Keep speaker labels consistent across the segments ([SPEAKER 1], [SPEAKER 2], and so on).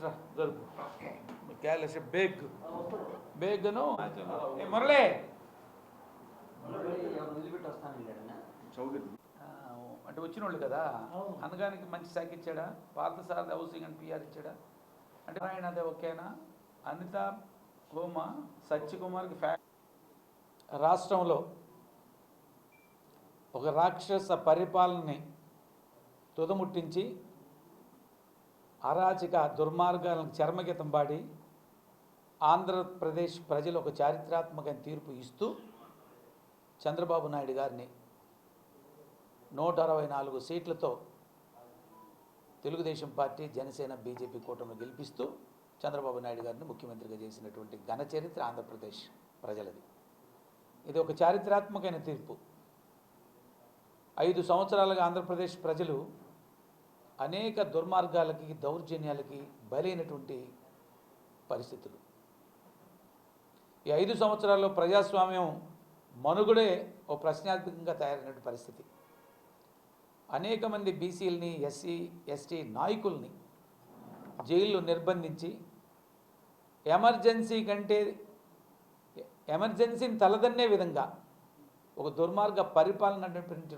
[SPEAKER 1] ఇట్రా జరుపు. క్యాలెస్ బేగ్. బేగ్ను ఏ మురళి! అంటే వచ్చిన వాళ్ళు కదా అనగానికి మంచి శాఖ ఇచ్చాడా? పాత సార్ హౌసింగ్ అండ్ పిఆర్ ఇచ్చాడా? అంటే ఆయన అదే ఓకేనా? అనిత హోమ సత్యకుమార్కి ఫ్యా రాష్ట్రంలో ఒక రాక్షస పరిపాలనని తుదముట్టించి అరాచక దుర్మార్గాలను చర్మగీతం పాడి ఆంధ్రప్రదేశ్ ప్రజలు ఒక చారిత్రాత్మక తీర్పు ఇస్తూ చంద్రబాబు నాయుడు గారిని నూట అరవై నాలుగు సీట్లతో తెలుగుదేశం పార్టీ జనసేన బీజేపీ కూటమి గెలిపిస్తూ చంద్రబాబు నాయుడు గారిని ముఖ్యమంత్రిగా చేసినటువంటి ఘన చరిత్ర ఆంధ్రప్రదేశ్ ప్రజలది. ఇది ఒక చారిత్రాత్మకమైన తీర్పు. ఐదు సంవత్సరాలుగా ఆంధ్రప్రదేశ్ ప్రజలు అనేక దుర్మార్గాలకి దౌర్జన్యాలకి బలైనటువంటి పరిస్థితులు. ఈ ఐదు సంవత్సరాల్లో ప్రజాస్వామ్యం మనుగుడే ఓ ప్రశ్నార్థకంగా తయారైనటువంటి పరిస్థితి. అనేక మంది బీసీలని ఎస్సీ ఎస్టీ నాయకుల్ని జైల్లో నిర్బంధించి ఎమర్జెన్సీ కంటే ఎమర్జెన్సీని తలదన్నే విధంగా ఒక దుర్మార్గ పరిపాలన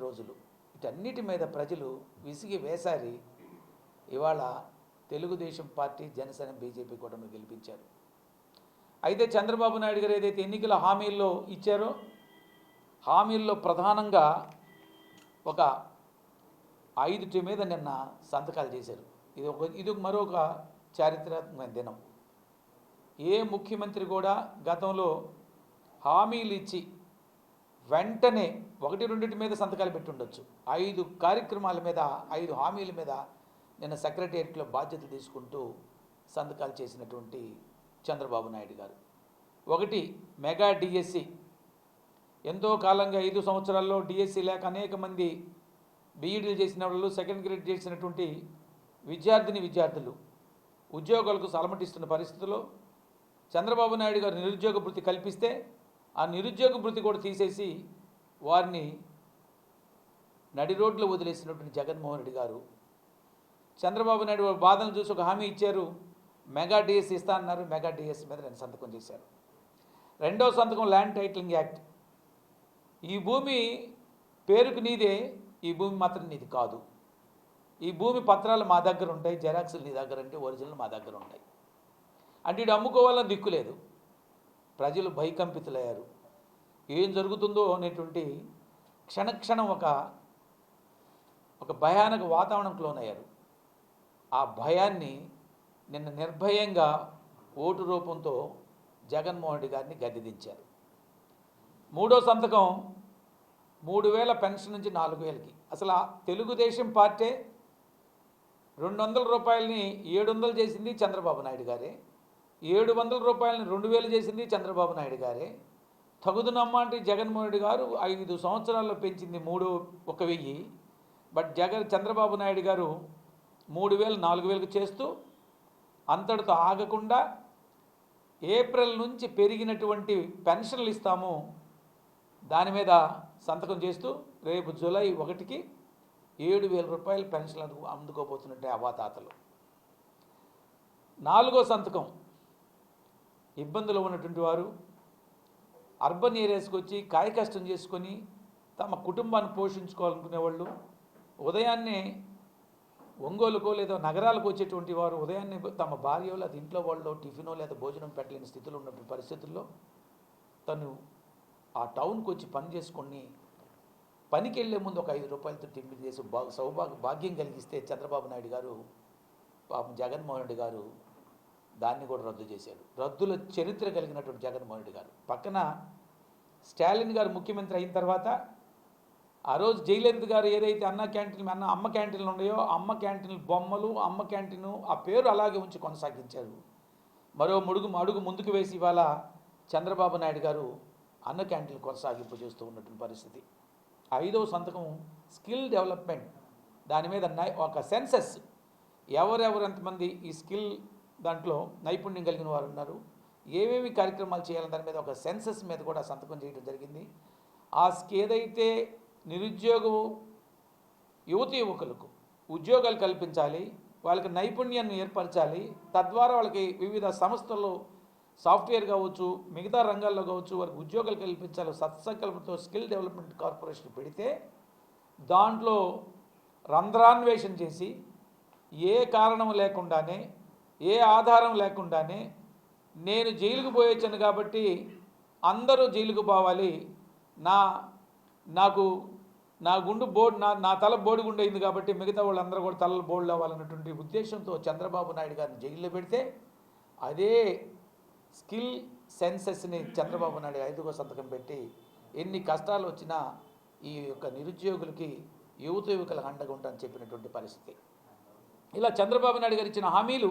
[SPEAKER 1] రోజులు. వీటన్నిటి మీద ప్రజలు విసిగి వేసారి ఇవాళ తెలుగుదేశం పార్టీ జనసేన బీజేపీ కూటమి గెలిపించారు. అయితే చంద్రబాబు నాయుడు గారు ఏదైతే ఎన్నికల హామీల్లో ఇచ్చారో హామీల్లో ప్రధానంగా ఒక ఐదుటి మీద నిన్న సంతకాలు చేశారు. ఇది ఒక ఇది మరొక చారిత్రాత్మకమైన దినం. ఏ ముఖ్యమంత్రి కూడా గతంలో హామీలు ఇచ్చి వెంటనే ఒకటి రెండింటి మీద సంతకాలు పెట్టి ఉండొచ్చు. ఐదు కార్యక్రమాల మీద ఐదు హామీల మీద నిన్న సెక్రటేరియట్లో బాధ్యతలు తీసుకుంటూ సంతకాలు చేసినటువంటి చంద్రబాబు నాయుడు గారు. ఒకటి మెగా డిఎస్సి. ఎంతో కాలంగా ఐదు సంవత్సరాల్లో డిఎస్సి లేక అనేక మంది బీఈడీలు చేసిన వాళ్ళు సెకండ్ గ్రేడ్ చేసినటువంటి విద్యార్థిని విద్యార్థులు ఉద్యోగాలకు సలమటిస్తున్న పరిస్థితుల్లో చంద్రబాబు నాయుడు గారు నిరుద్యోగ వృత్తి కల్పిస్తే ఆ నిరుద్యోగ వృత్తి కూడా తీసేసి వారిని నడి రోడ్లు వదిలేసినటువంటి జగన్మోహన్ రెడ్డి గారు చంద్రబాబు నాయుడు బాధను చూసి ఒక హామీ ఇచ్చారు. మెగా డిఎస్ ఇస్తా అన్నారు. మెగా డిఎస్ మీద రెండు సంతకం చేశారు. రెండో సంతకం ల్యాండ్ టైటిలింగ్ యాక్ట్. ఈ భూమి పేరుకు నీదే ఈ భూమి మాత్రం నీది కాదు. ఈ భూమి పత్రాలు మా దగ్గర ఉంటాయి. జెరాక్స్లు నీ దగ్గర అంటే ఒరిజినల్ మా దగ్గర ఉంటాయి. అంటే ఇటు అమ్ముకోవాలని దిక్కు లేదు. ప్రజలు భయకంపితులయ్యారు. ఏం జరుగుతుందో అనేటువంటి క్షణక్షణం ఒక ఒక భయానక వాతావరణంకి లోనయ్యారు ఆ భయాన్ని నిన్న నిర్భయంగా ఓటు రూపంతో జగన్మోహన్ రెడ్డి గారిని గద్దెదించారు. మూడో సంతకం మూడు వేల పెన్షన్ నుంచి నాలుగు వేలకి అసలు ఆ తెలుగుదేశం పార్టీ రెండు వందల రూపాయలని ఏడు వందలు చేసింది చంద్రబాబు నాయుడు గారే. ఏడు వందల రూపాయలని రెండు వేలు చేసింది చంద్రబాబు నాయుడు గారే. తగుదునమ్మ అంటే జగన్మోహన్ రెడ్డి గారు ఐదు సంవత్సరాల్లో పెంచింది మూడు ఒక వెయ్యి. బట్ జగన్ చంద్రబాబు నాయుడు గారు మూడు వేలు నాలుగు వేలకు చేస్తూ అంతటితో ఆగకుండా ఏప్రిల్ నుంచి పెరిగినటువంటి పెన్షన్లు ఇస్తాము. దాని మీద సంతకం చేస్తూ రేపు జూలై ఒకటికి ఏడు వేల రూపాయలు పెన్షన్లు అందుకు అందుకోబోతున్నట్టే అవాతాతలు నాలుగో సంతకం. ఇబ్బందులు ఉన్నటువంటి వారు అర్బన్ ఏరియాస్కి వచ్చి కాయకష్టం చేసుకొని తమ కుటుంబాన్ని పోషించుకోవాలనుకునే వాళ్ళు ఉదయాన్నే ఒంగోలుకో లేదా నగరాలకు వచ్చేటువంటి వారు ఉదయాన్నే తమ భార్యో లేదా ఇంట్లో వాళ్ళు టిఫినో లేదా భోజనం పెట్టలేని స్థితిలో ఉన్నటువంటి పరిస్థితుల్లో తను ఆ టౌన్కి వచ్చి పని చేసుకొని పనికి వెళ్ళే ముందు ఒక ఐదు రూపాయలతో టిఫిన్ చేసి బా సౌభాగ్య భాగ్యం కలిగిస్తే చంద్రబాబు నాయుడు గారు పాపం జగన్మోహన్ రెడ్డి గారు దాన్ని కూడా రద్దు చేశారు. రద్దుల చరిత్ర కలిగినటువంటి జగన్మోహన్ రెడ్డి గారు. పక్కన స్టాలిన్ గారు ముఖ్యమంత్రి అయిన తర్వాత ఆ రోజు జయలలిత గారు ఏదైతే అన్న క్యాంటీన్ అన్న అమ్మ క్యాంటీన్లు ఉన్నాయో అమ్మ క్యాంటీన్ బొమ్మలు అమ్మ క్యాంటీన్ ఆ పేరు అలాగే ఉంచి కొనసాగించారు. మరో ముడుగు అడుగు ముందుకు వేసి ఇవాళ చంద్రబాబు నాయుడు గారు అన్న క్యాంటీన్ కొనసాగింపు చేస్తూ ఉన్నటువంటి పరిస్థితి. ఐదవ సంతకం స్కిల్ డెవలప్మెంట్. దాని మీద నై- ఒక సెన్సెస్. ఎవరెవరు ఎంతమంది ఈ స్కిల్ దాంట్లో నైపుణ్యం కలిగిన వారు ఉన్నారు? ఏమేమి కార్యక్రమాలు చేయాలని దాని మీద ఒక సెన్సెస్ మీద కూడా సంతకం చేయడం జరిగింది. ఆ స్కి- ఏదైతే నిరుద్యోగం యువతి యువకులకు ఉద్యోగాలు కల్పించాలి వాళ్ళకి నైపుణ్యాన్ని ఏర్పరచాలి తద్వారా వాళ్ళకి వివిధ సంస్థల్లో సాఫ్ట్వేర్ కావచ్చు మిగతా రంగాల్లో కావచ్చు వారికి ఉద్యోగాలు కల్పించాలి సత్సంకల్పంతో స్కిల్ డెవలప్మెంట్ కార్పొరేషన్ పెడితే దాంట్లో రంధ్రాన్వేషణ చేసి ఏ కారణం లేకుండానే ఏ ఆధారం లేకుండానే నేను జైలుకు పోయొచ్చాను కాబట్టి అందరూ జైలుకు పోవాలి నా నాకు నా గుండు బోర్డు నా నా తల బోడి గుండు అయింది కాబట్టి మిగతా వాళ్ళందరూ కూడా తలలు బోర్డులు అవ్వాలన్నటువంటి ఉద్దేశంతో చంద్రబాబు నాయుడు గారిని జైల్లో పెడితే అదే స్కిల్ సెన్సెస్ని చంద్రబాబు నాయుడు ఐదుగో సంతకం పెట్టి ఎన్ని కష్టాలు వచ్చినా ఈ యొక్క నిరుద్యోగులకి యువత యువకుల అండగా అని చెప్పినటువంటి పరిస్థితి. ఇలా చంద్రబాబు నాయుడు గారు ఇచ్చిన హామీలు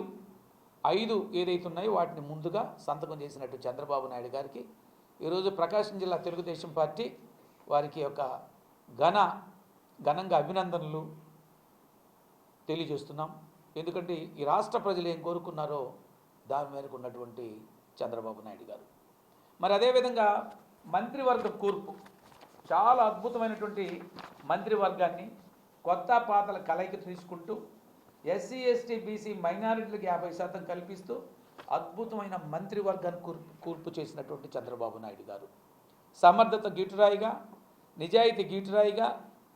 [SPEAKER 1] ఐదు ఏదైతే ఉన్నాయో వాటిని ముందుగా సంతకం చేసినట్టు చంద్రబాబు నాయుడు గారికి. ఈరోజు ప్రకాశం జిల్లా తెలుగుదేశం పార్టీ వారికి యొక్క ఘన ఘనంగా అభినందనలు తెలియజేస్తున్నాం. ఎందుకంటే ఈ రాష్ట్ర ప్రజలు ఏం కోరుకున్నారో దాని మేరకు ఉన్నటువంటి చంద్రబాబు నాయుడు గారు. మరి అదేవిధంగా మంత్రివర్గ కూర్పు చాలా అద్భుతమైనటువంటి మంత్రివర్గాన్ని కొత్త పాతల కలయిక తీసుకుంటూ ఎస్సీ ఎస్టీ బీసీ మైనారిటీలకు యాభై శాతం కల్పిస్తూ అద్భుతమైన మంత్రివర్గాన్ని కూర్పు కూర్పు చేసినటువంటి చంద్రబాబు నాయుడు గారు. సమర్థత గిటురాయిగా నిజాయితీ గీటురాయిగా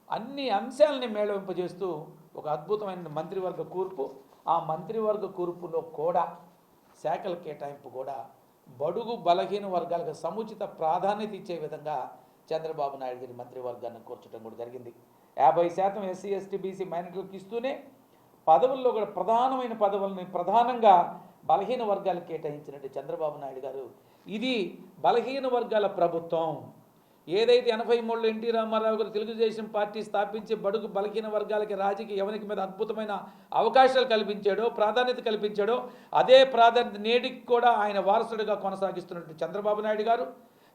[SPEAKER 1] అన్ని అంశాలని మేళవింపజేస్తూ ఒక అద్భుతమైన మంత్రివర్గ కూర్పు ఆ మంత్రివర్గ కూర్పులో కూడా శాఖల కేటాయింపు కూడా బడుగు బలహీన వర్గాలకు సముచిత ప్రాధాన్యత ఇచ్చే విధంగా చంద్రబాబు నాయుడు గారి మంత్రివర్గాన్ని కూర్చడం కూడా జరిగింది. యాభై శాతం ఎస్సీ ఎస్టీ బీసీ మైనార్టీలకు ఇస్తూనే పదవుల్లో కూడా ప్రధానమైన పదవుల్ని ప్రధానంగా బలహీన వర్గాలకు కేటాయించినట్టు చంద్రబాబు నాయుడు గారు. ఇది బలహీన వర్గాల ప్రభుత్వం. ఏదైతే ఎనభై మూడులో ఎన్టీ రామారావు గారు తెలుగుదేశం పార్టీ స్థాపించి బడుగు బలహీన వర్గాలకి రాజకీయ యవనికి మీద అద్భుతమైన అవకాశాలు కల్పించాడో ప్రాధాన్యత కల్పించాడో అదే ప్రాధాన్యత నేటికి కూడా ఆయన వారసుడిగా కొనసాగిస్తున్నట్టు చంద్రబాబు నాయుడు గారు.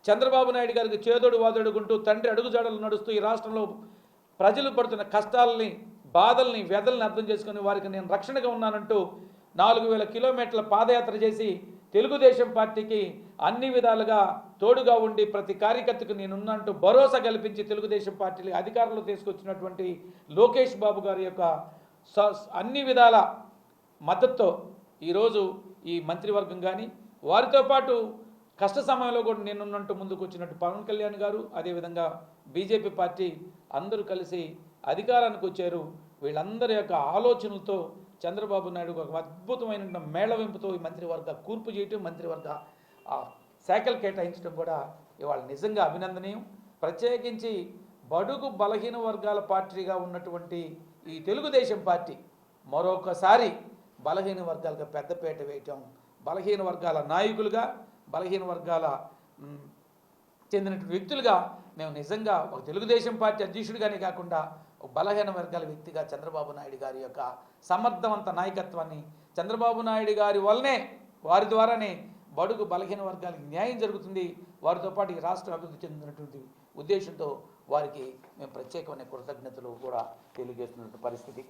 [SPEAKER 1] చంద్రబాబు నాయుడు గారికి చేదోడు వాదోడుకుంటూ తండ్రి అడుగుజాడలు నడుస్తూ ఈ రాష్ట్రంలో ప్రజలు పడుతున్న కష్టాలని బాధల్ని వ్యధల్ని అర్థం చేసుకుని వారికి నేను రక్షణగా ఉన్నానంటూ నాలుగు వేల కిలోమీటర్ల పాదయాత్ర చేసి తెలుగుదేశం పార్టీకి అన్ని విధాలుగా తోడుగా ఉండి ప్రతి కార్యకర్తకు నేనున్నంటూ భరోసా కల్పించి తెలుగుదేశం పార్టీని అధికారంలో తీసుకొచ్చినటువంటి లోకేష్ బాబు గారి యొక్క స- అన్ని విధాల మద్దతుతో ఈరోజు ఈ మంత్రివర్గం కానీ వారితో పాటు కష్ట సమయంలో కూడా నేనున్నట్టు ముందుకు వచ్చినట్టు పవన్ కళ్యాణ్ గారు అదేవిధంగా బీజేపీ పార్టీ అందరూ కలిసి అధికారానికి వచ్చారు. వీళ్ళందరి యొక్క ఆలోచనలతో చంద్రబాబు నాయుడు ఒక అద్భుతమైన మేళవింపుతో ఈ మంత్రివర్గ కూర్పు చేయటం మంత్రివర్గ ఆ, శాఖలు కేటాయించడం కూడా ఇవాళ నిజంగా అభినందనీయం. ప్రత్యేకించి బడుగు బలహీన వర్గాల పార్టీగా ఉన్నటువంటి ఈ తెలుగుదేశం పార్టీ మరొకసారి బలహీన వర్గాలకు పెద్దపేట వేయటం బలహీన వర్గాల నాయకులుగా బలహీన వర్గాల చెందినటువంటి వ్యక్తులుగా మేము నిజంగా ఒక తెలుగుదేశం పార్టీ అధ్యక్షుడిగానే కాకుండా బలహీన వర్గాల వ్యక్తిగా చంద్రబాబు నాయుడు గారి యొక్క సమర్థవంత నాయకత్వాన్ని చంద్రబాబు నాయుడు గారి వల్లనే వారి ద్వారానే బడుగు బలహీన వర్గాలకు న్యాయం జరుగుతుంది. వారితో పాటు ఈ రాష్ట్రం అభివృద్ధి చెందినటువంటి ఉద్దేశంతో వారికి మేము ప్రత్యేకమైన కృతజ్ఞతలు కూడా తెలియజేస్తున్నటువంటి పరిస్థితి.